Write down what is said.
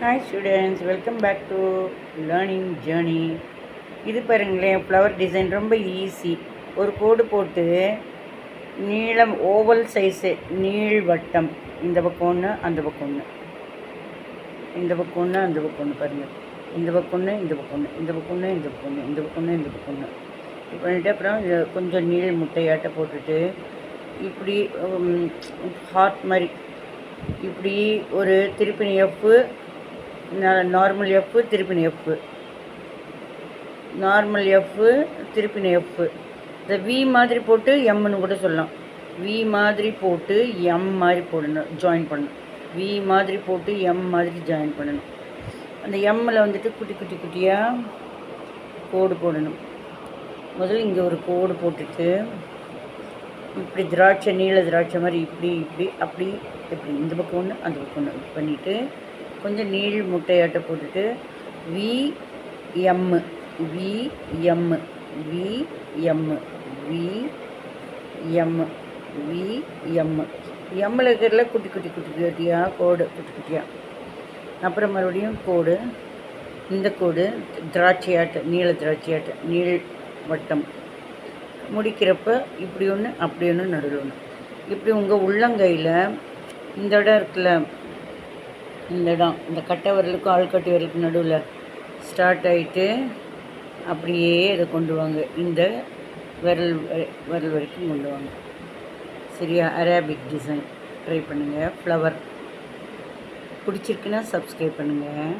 Hi students welcome back to learning journey இது பாருங்களேன் flower design ரொம்ப ஈஸி ஒரு கோடு போட்டு நீளம் ஓவல் சைஸு நீள்வட்டம் இந்த பக்கம் ஒன்று அந்த பக்கம் ஒன்று இந்த பக்கம் ஒன்று அந்த பக்கம் ஒன்று பாருங்கள் இந்த பக்கம் ஒன்று இந்த பக்கம் ஒன்று இந்த பக்கம் ஒன்று இந்த பக்கம் ஒன்று இந்த பக்கம் ஒன்று இந்த பக்கம் ஒன்று இது பண்ணிட்டு அப்புறம் இதை கொஞ்சம் நீள் முட்டையாட்ட போட்டுட்டு இப்படி ஹார்ட் மாதிரி. இப்படி ஒரு திருப்பினி எஃப்பு நார்மல் எஃப்பு திருப்பினி எஃப்பு நார்மல் எஃப்பு திருப்பினி எஃப்பு இந்த வி மாதிரி போட்டு எம்னு கூட சொல்லலாம். வி மாதிரி போட்டு எம் மாதிரி போடணும் ஜாயின் பண்ணணும். வி மாதிரி போட்டு எம் மாதிரி ஜாயின் பண்ணணும். அந்த எம்மில் வந்துட்டு குட்டி குட்டி குட்டியாக கோடு போடணும். முதல்ல இங்கே ஒரு கோடு போட்டுட்டு இப்படி திராட்சை நீல திராட்சை மாதிரி இப்படி இப்படி அப்படி இப்படி. இந்த பக்கம் ஒன்று அந்த பக்கம் ஒன்று பண்ணிவிட்டு கொஞ்சம் நீள் முட்டையாட்ட போட்டுட்டு V M V M V M V M V M எம்மில் இருக்கிறதுல குட்டி குட்டி குட்டி குட்டியாக கோடு குட்டி குட்டியாக அப்புறம் மறுபடியும் கோடு. இந்த கோடு திராட்சையாட்டு நீல திராட்சையாட்டு நீள் வட்டம். முடிக்கிறப்ப இப்படி ஒன்று அப்படி ஒன்று நடுவில் ஒன்று இப்படி உங்கள் உள்ளங்கையில் இந்த இடம் இருக்குல்ல இந்த இடம். இந்த கட்டை விரலுக்கும் ஆள்கட்டி விரலுக்கு நடுவில் ஸ்டார்ட் ஆகிட்டு அப்படியே இதை கொண்டு வாங்க. இந்த விரல் விரல் வரைக்கும் கொண்டு வாங்க. சரியா? அரேபிக் டிசைன் ட்ரை பண்ணுங்கள் ஃப்ளவர் பிடிச்சிருக்குன்னா சப்ஸ்கிரைப் பண்ணுங்கள்